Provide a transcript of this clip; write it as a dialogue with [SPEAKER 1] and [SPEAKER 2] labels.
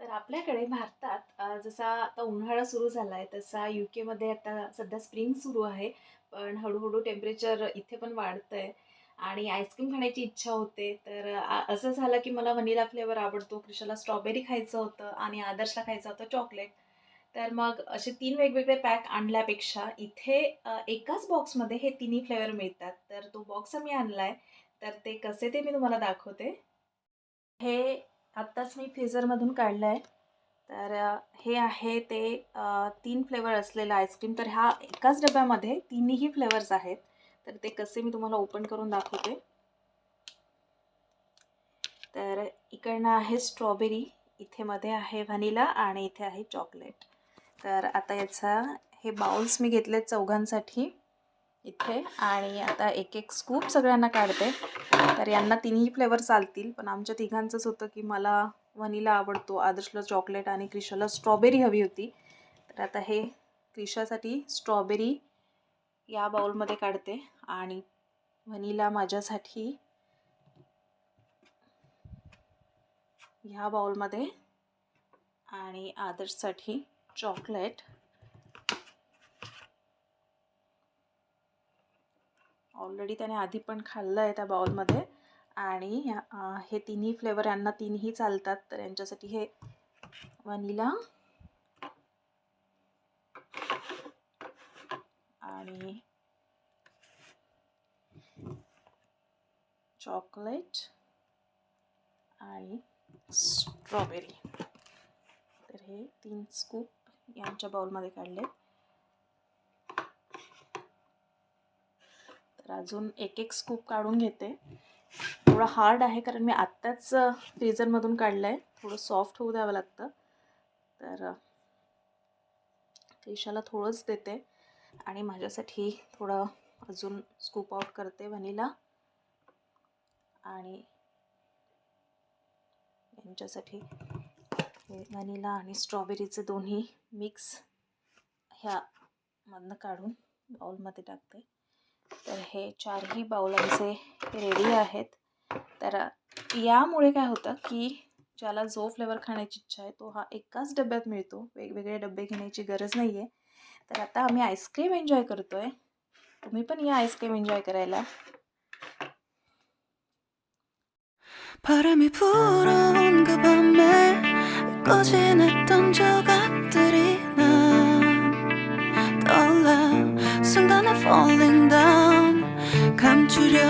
[SPEAKER 1] तर आपल्याकडे भारतात जसा आता उन्हाळा सुरू झाला आहे तसा यू केमध्ये आता सध्या स्प्रिंग सुरू आहे. पण हळूहळू टेम्परेचर इथे पण वाढतं आहे आणि आईस्क्रीम खाण्याची इच्छा होते. तर असं झालं की मला व्हनिला फ्लेवर आवडतो. क्रिशाला स्ट्रॉबेरी खायचं होतं आणि आदर्शला खायचं होतं चॉकलेट तर मग असे तीन वेगवेगळे पॅक आणल्यापेक्षा इथे एकाच बॉक्समध्ये हे तिन्ही फ्लेवर मिळतात. तर तो बॉक्स मी आणला आहे तर ते कसे ते मी तुम्हाला दाखवते. हे आत्ताच मी फ्रीझरमधून काढलं आहे तर हे आहे ते तीन फ्लेवर असलेलं आईस्क्रीम. तर ह्या एकाच डब्यामध्ये तिन्ही फ्लेवर्स आहेत. तर ते कसे मी तुम्हाला ओपन करून दाखवते. तर इकडनं आहे स्ट्रॉबेरी इथे मध्ये आहे व्हॅनिला आणि इथे आहे चॉकलेट. तर आता याचा हे बाउल्स मी घेतले चौघांसाठी. इथे. आणि आता एक एक स्कूप सगळ्यांना काढते. तर यांना तिन्ही फ्लेवर चालतील पण आमच्या तिघांचंच होतं की मला व्हनिला आवडतो आदर्शला चॉकलेट आणि क्रिशाला स्ट्रॉबेरी हवी होती. तर आता हे क्रिशासाठी स्ट्रॉबेरी या बाउलमध्ये काढते. आणि व्हनिला माझ्यासाठी ह्या बाउलमध्ये आणि आदर्शसाठी चॉकलेट ऑलरेडी त्याने आधी पण खाल्लं आहे त्या बाउलमध्ये आणि हे तिन्ही फ्लेवर यांना तिन्ही चालतात. तर यांच्यासाठी हे वनिला आणि चॉकलेट आणि स्ट्रॉबेरी. तर हे तीन स्कूप यांच्या बाउलमध्ये काढले तर अजून एक एक स्कूप काढून घेते. थोडं हार्ड आहे कारण मी आत्ताच फ्रीजरमधून काढलं आहे थोडं सॉफ्ट होऊ द्यावं लागतं. तर केशाला थोडंच देते. आणि माझ्यासाठी थोडं अजून स्कूप आउट करते व्हनिला आणि यांच्यासाठी हे व्हॅनिला आणि स्ट्रॉबेरीचे दोन्ही मिक्स ह्यामधनं काढून बाउलमध्ये टाकते. तर हे चारही बाउल आमचे रेडी आहेत तर यामुळे काय होतं की ज्याला जो फ्लेवर खाण्याची इच्छा आहे तो हा एकाच डब्यात मिळतो वेगवेगळे डबे घेण्याची गरज नाही आहे तर आता आम्ही आईस्क्रीम एन्जॉय करतो आहे तुम्ही पण या आईस्क्रीम एन्जॉय करायला
[SPEAKER 2] 바람이 불어온 그 밤에 꺼진 했던 조각들이 난 떠올라 순간에 falling down 감추려